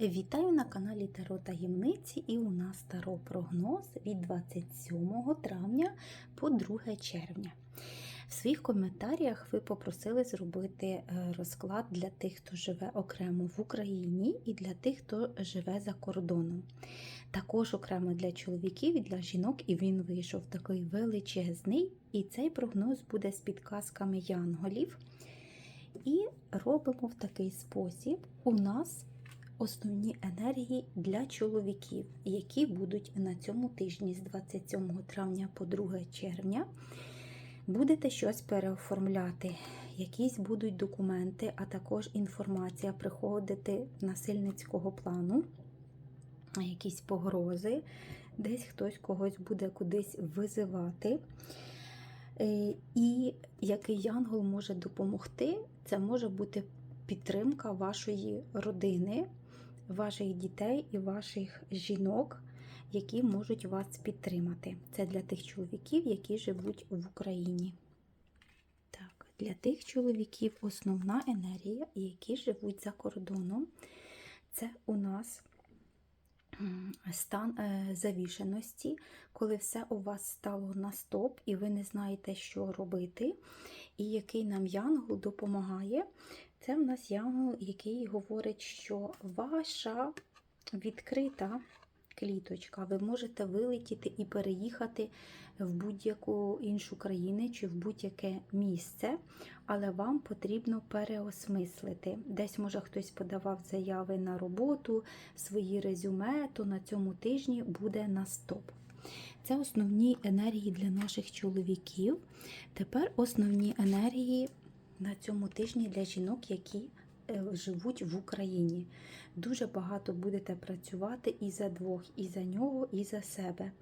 Вітаю на каналі Таро Таємниці і у нас Таро прогноз від 27 травня по 2 червня. В своїх коментарях ви попросили зробити е, розклад для тих, хто живе окремо в Україні, і для тих, хто живе за кордоном. Також окремо для чоловіків і для жінок, і він вийшов такий величезний. І цей прогноз буде з підказками янголів. І робимо в такий спосіб. У нас основні енергії для чоловіків, які будуть на цьому тижні з 27 травня по 2 червня. Будете щось переоформляти, якісь будуть документи, а також інформація приходити насильницького плану, якісь погрози, десь хтось когось буде кудись визивати. Е, І який янгол може допомогти, це може бути підтримка вашої родини, ваших дітей і ваших жінок, які можуть вас підтримати. Це для тих чоловіків, які живуть в Україні. Так, для тих чоловіків основна енергія, які живуть за кордоном, це у нас стан е, завішеності, коли все у вас стало на стоп, і ви не знаєте, що робити, і який нам янгол допомагає. Це в нас янгол, який говорить, що ваша відкрита кліточка, ви можете вилетіти і переїхати в будь-яку іншу країну чи в будь-яке місце, але вам потрібно переосмислити. Десь, може, хтось подавав заяви на роботу, свої резюме, то на цьому тижні буде на стоп. Це основні енергії для наших чоловіків. Тепер основні енергії на цьому тижні для жінок, які е, живуть в Україні. Дуже багато будете працювати і за двох, і за нього, і за себе.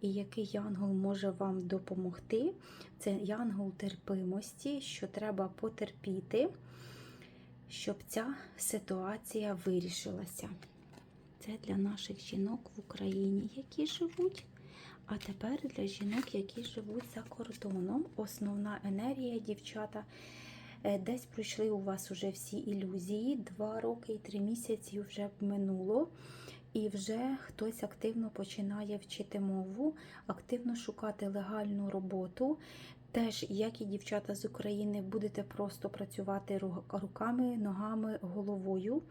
І який янгол може вам допомогти? Це янгол терпимості, що треба потерпіти, щоб ця ситуація вирішилася. Це для наших жінок в Україні, які живуть. А тепер для жінок, які живуть за кордоном, основна енергія, дівчата. Е, Десь пройшли у вас уже всі ілюзії. Два роки і три місяці вже минуло, і вже хтось активно починає вчити мову, активно шукати легальну роботу. Теж, як і дівчата з України, будете просто працювати руками, ногами, головою.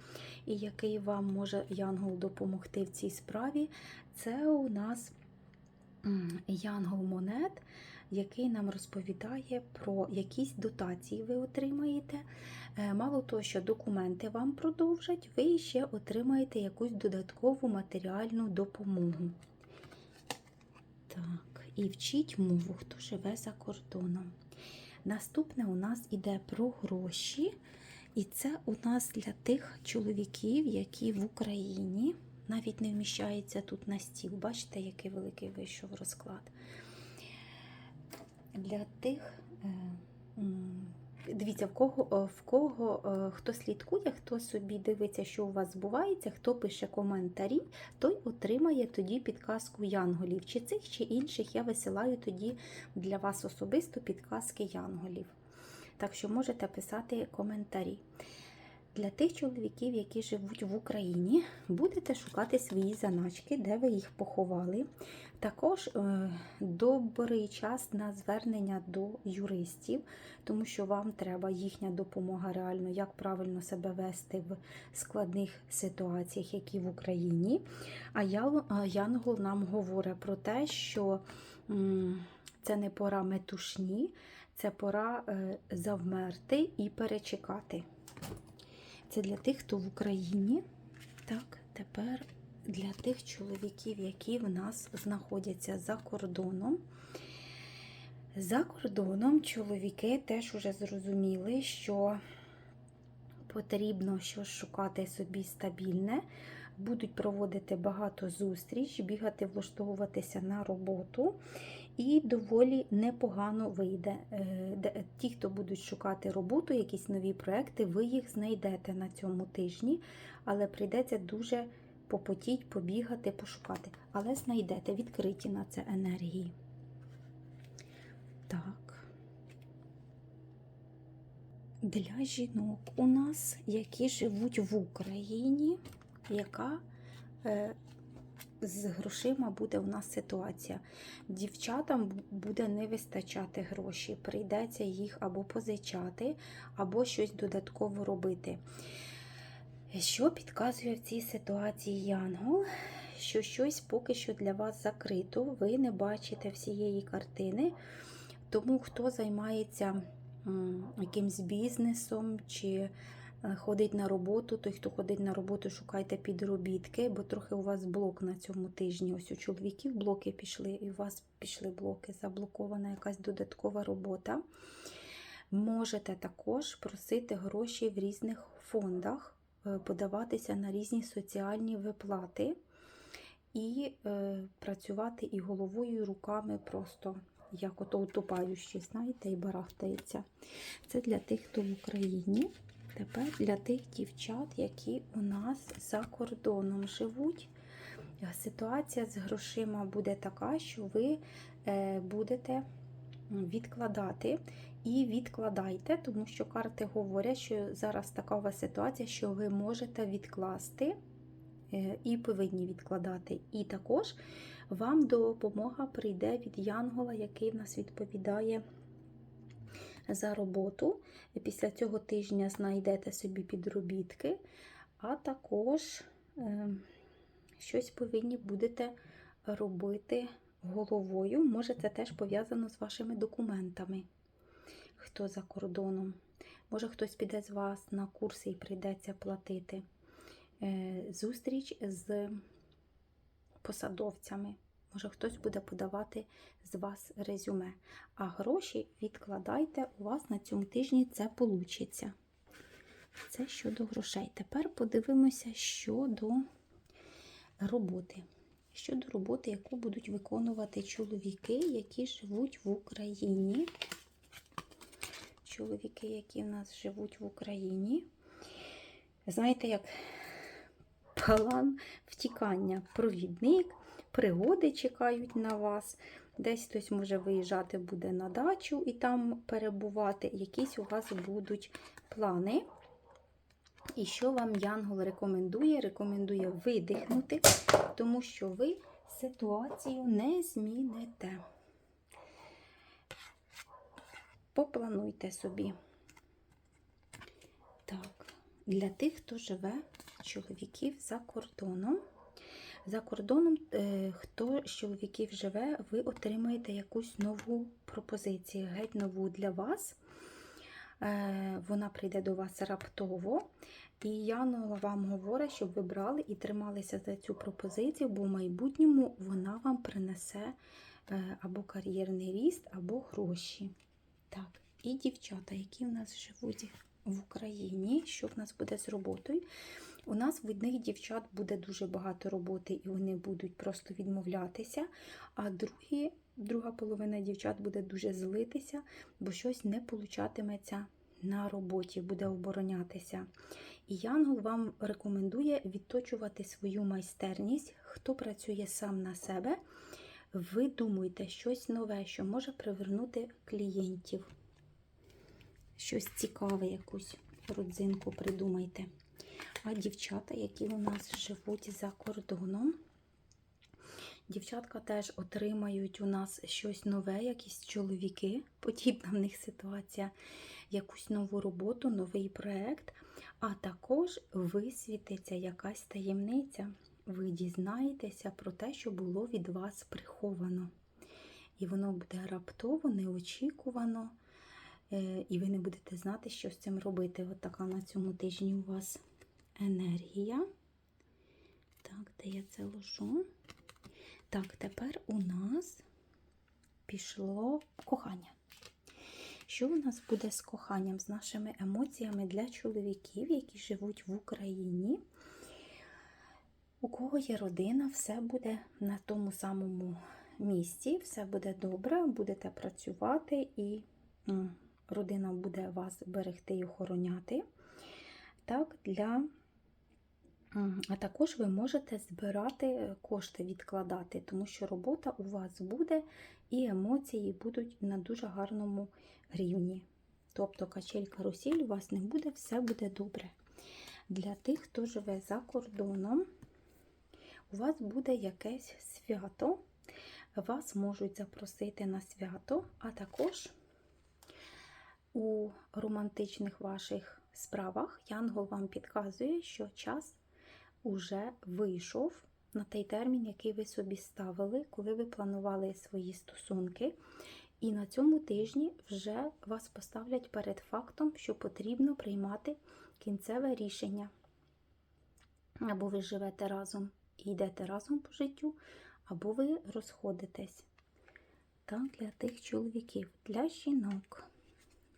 І який вам може Янгол допомогти в цій справі, це у нас Янгол Монет, який нам розповідає про якісь дотації ви отримаєте. Е, Мало того, що документи вам продовжать, ви ще отримаєте якусь додаткову матеріальну допомогу. Так, і вчіть мову, хто живе за кордоном. Наступне у нас іде про гроші, і це у нас для тих чоловіків, які в Україні навіть не вміщається тут на стіл. Бачите, який великий вийшов розклад. Для тих, е, дивіться, в кого, е, в кого е, хто слідкує, хто собі дивиться, що у вас збувається, хто пише коментарі, той отримає тоді підказку янголів. Чи цих, чи інших я висилаю тоді для вас особисто підказки янголів. Так що можете писати коментарі. Для тих чоловіків, які живуть в Україні, будете шукати свої заначки, де ви їх поховали. Також е, добрий час на звернення до юристів, тому що вам треба їхня допомога реально, як правильно себе вести в складних ситуаціях, які в Україні. А я- а Янгол нам говорить про те, що м, це не пора метушні, це пора е, завмерти і перечекати. Це для тих, хто в Україні. Так, тепер для тих чоловіків, які в нас знаходяться за кордоном. За кордоном чоловіки теж уже зрозуміли, що потрібно щось шукати собі стабільне, будуть проводити багато зустріч, бігати, влаштовуватися на роботу. І доволі непогано вийде. Е, Ті, хто будуть шукати роботу, якісь нові проекти, ви їх знайдете на цьому тижні, але прийдеться дуже попотіть, побігати, пошукати. Але знайдете відкриті на це енергії. Так. Для жінок у нас, які живуть в Україні, яка е, з грошима буде у нас ситуація. Дівчатам буде не вистачати грошей, прийдеться їх або позичати, або щось додатково робити. Що підказує в цій ситуації Янгол? Що щось поки що для вас закрито, ви не бачите всієї картини. Тому хто займається якимсь бізнесом чи ходить на роботу, той, хто ходить на роботу, шукайте підробітки, бо трохи у вас блок на цьому тижні. Ось у чоловіків блоки пішли, і у вас пішли блоки, заблокована якась додаткова робота. Можете також просити гроші в різних фондах, е, подаватися на різні соціальні виплати і е, працювати і головою, і руками просто як ото утопаючі, знаєте, і барахтається. Це для тих, хто в Україні. Тепер для тих дівчат, які у нас за кордоном живуть. Е, Ситуація з грошима буде така, що ви е, будете відкладати і відкладайте, тому що карти говорять, що зараз така ситуація, що ви можете відкласти е, і повинні відкладати. І також вам допомога прийде від Янгола, який в нас відповідає за роботу. Після цього тижня знайдете собі підробітки, а також е, щось повинні будете робити головою. Може, це теж пов'язано з вашими документами, хто за кордоном. Може, хтось піде з вас на курси і прийдеться платити. Е, Зустріч з посадовцями. Може, хтось буде подавати з вас резюме. А гроші відкладайте, у вас на цьому тижні це вийде. Це щодо грошей. Тепер подивимося щодо роботи. Щодо роботи, яку будуть виконувати чоловіки, які живуть в Україні. Чоловіки, які в нас живуть в Україні. Знаєте, як план втікання, провідник, пригоди чекають на вас. Десь хтось може виїжджати буде на дачу і там перебувати. Якісь у вас будуть плани. І що вам Янгол рекомендує? Рекомендує видихнути, тому що ви ситуацію не зміните. Поплануйте собі. Так, для тих, хто живе, чоловіків за кордоном. За кордоном, е, хто з чоловіків живе, ви отримаєте якусь нову пропозицію, геть нову для вас. Е, Вона прийде до вас раптово. І Яна вам говорить, щоб ви брали і трималися за цю пропозицію, бо в майбутньому вона вам принесе е, або кар'єрний ріст, або гроші. Так, і дівчата, які в нас живуть в Україні, що в нас буде з роботою. У нас в одних дівчат буде дуже багато роботи, і вони будуть просто відмовлятися, а другі, друга половина дівчат буде дуже злитися, бо щось не получатиметься на роботі, буде оборонятися. І Янгол вам рекомендує відточувати свою майстерність. Хто працює сам на себе, видумуйте щось нове, що може привернути клієнтів. Щось цікаве, якусь родзинку придумайте. А дівчата, які у нас живуть за кордоном, дівчатка теж отримають у нас щось нове, якісь чоловіки, подібна в них ситуація, якусь нову роботу, новий проєкт, а також висвітиться якась таємниця. Ви дізнаєтеся про те, що було від вас приховано. І воно буде раптово, неочікувано, е, і ви не будете знати, що з цим робити. От така на цьому тижні у вас енергія. Так, де я це ложу? Так, тепер у нас пішло кохання. Що у нас буде з коханням, з нашими емоціями для чоловіків, які живуть в Україні? У кого є родина, все буде на тому самому місці, все буде добре, будете працювати, і родина буде вас берегти і охороняти. Так, для А також ви можете збирати е, кошти, відкладати, тому що робота у вас буде і емоції будуть на дуже гарному рівні. Тобто качель карусель у вас не буде, все буде добре. Для тих, хто живе за кордоном, у вас буде якесь свято. Вас можуть запросити на свято, а також у романтичних ваших справах Янгол вам підказує, що час уже вийшов на той термін, який ви собі ставили, коли ви планували свої стосунки. І на цьому тижні вже вас поставлять перед фактом, що потрібно приймати кінцеве рішення. Або ви живете разом і йдете разом по життю, або ви розходитесь. Так, для тих чоловіків, для жінок,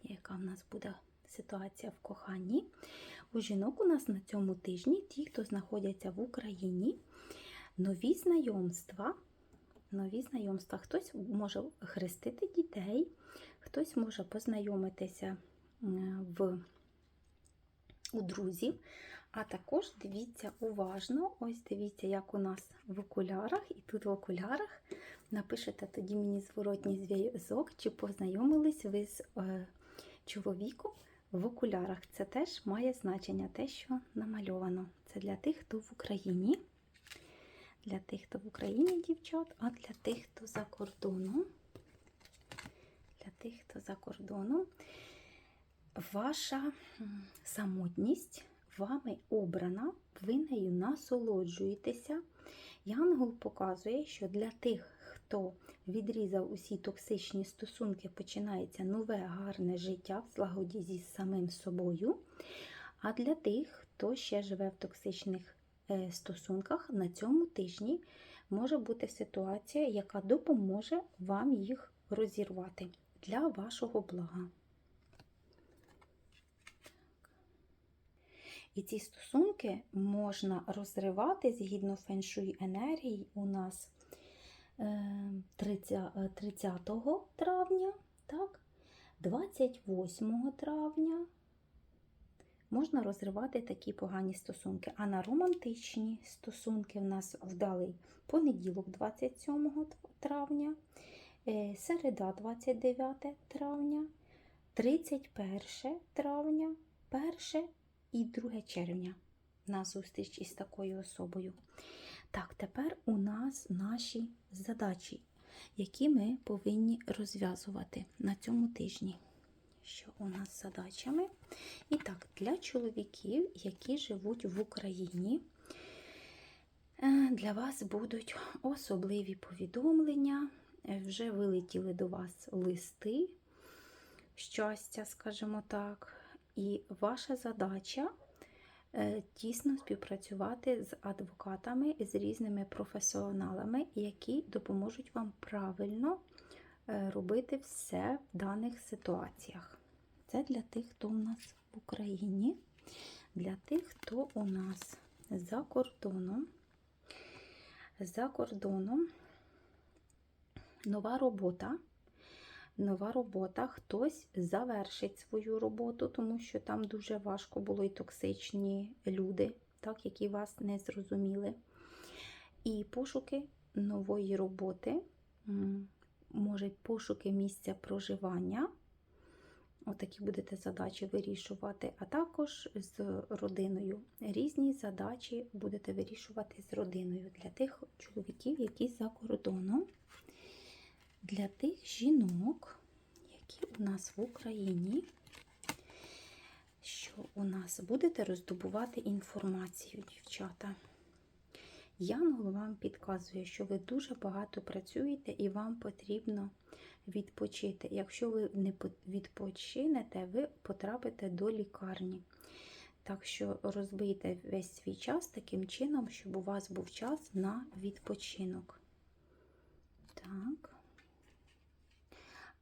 яка в нас буде ситуація в коханні. У жінок у нас на цьому тижні, ті, хто знаходяться в Україні, нові знайомства. Нові знайомства. Хтось може хрестити дітей, хтось може познайомитися в, у друзів. А також дивіться уважно, ось дивіться, як у нас в окулярах, і тут в окулярах напишете тоді мені зворотній зв'язок, чи познайомились ви з е, чоловіком в окулярах. Це теж має значення, те, що намальовано. Це для тих, хто в Україні. Для тих, хто в Україні, дівчат, а для тих, хто за кордоном. Для тих, хто за кордоном, ваша самотність вами обрана, ви нею насолоджуєтеся. Янгол показує, що для тих, хто відрізав усі токсичні стосунки, починається нове гарне життя в злагоді зі самим собою. А для тих, хто ще живе в токсичних е, стосунках, на цьому тижні може бути ситуація, яка допоможе вам їх розірвати для вашого блага. І ці стосунки можна розривати згідно феншуй енергії у нас 30 травня, так, 28 травня можна розривати такі погані стосунки. А на романтичні стосунки в нас вдалий понеділок, 27 травня, е, середа, 29 травня, 31 травня, 1 і 2 червня на зустріч із такою особою. Так, тепер у нас наші задачі, які ми повинні розв'язувати на цьому тижні. Що у нас з задачами? І так, для чоловіків, які живуть в Україні, е, для вас будуть особливі повідомлення. Вже вилетіли до вас листи щастя, скажімо так. І ваша задача тісно співпрацювати з адвокатами, з різними професіоналами, які допоможуть вам правильно е, робити все в даних ситуаціях. Це для тих, хто у нас в Україні, для тих, хто у нас за кордоном. За кордоном нова робота нова робота, хтось завершить свою роботу, тому що там дуже важко було і токсичні люди, так, які вас не зрозуміли. І пошуки нової роботи, може, пошуки місця проживання. Отакі будете задачі вирішувати, а також з родиною. Різні задачі будете вирішувати з родиною для тих чоловіків, які за кордоном для тих жінок, які у нас в Україні, що у нас будете роздобувати інформацію, дівчата. Янгол вам підказує, що ви дуже багато працюєте і вам потрібно відпочити. Якщо ви не відпочинете, ви потрапите до лікарні. Так що розбийте весь свій час таким чином, щоб у вас був час на відпочинок. Так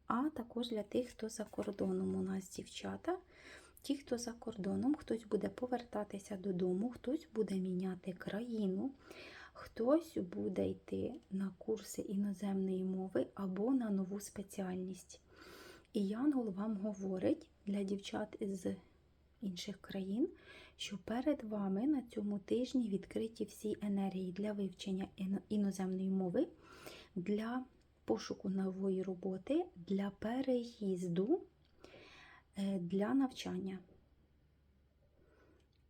а також для тих, хто за кордоном у нас дівчата. Ті, хто за кордоном, хтось буде повертатися додому, хтось буде міняти країну, хтось буде йти на курси іноземної мови або на нову спеціальність. І Янгол вам говорить для дівчат з інших країн, що перед вами на цьому тижні відкриті всі енергії для вивчення іноземної мови, для пошуку нової роботи для переїзду е, для навчання.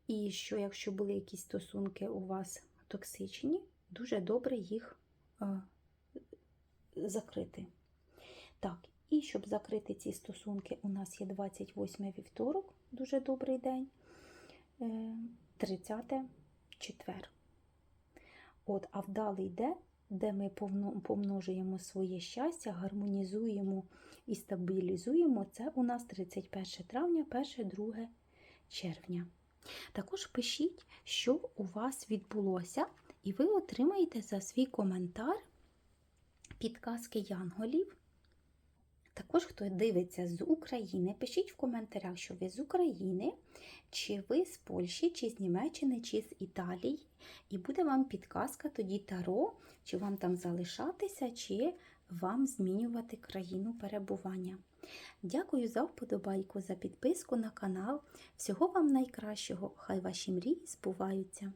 І що, якщо були якісь стосунки у вас токсичні, дуже добре їх е, закрити. Так, і щоб закрити ці стосунки, у нас є 28 вівторок, дуже добрий день, е, 30 четвер. От, а вдалий день, де ми помножуємо своє щастя, гармонізуємо і стабілізуємо, це у нас 31 травня, 1-2 червня. Також пишіть, що у вас відбулося, і ви отримаєте за свій коментар підказки янголів. Також, хто дивиться з України, пишіть в коментарях, що ви з України, чи ви з Польщі, чи з Німеччини, чи з Італії. І буде вам підказка тоді Таро, чи вам там залишатися, чи вам змінювати країну перебування. Дякую за вподобайку, за підписку на канал. Всього вам найкращого. Хай ваші мрії збуваються!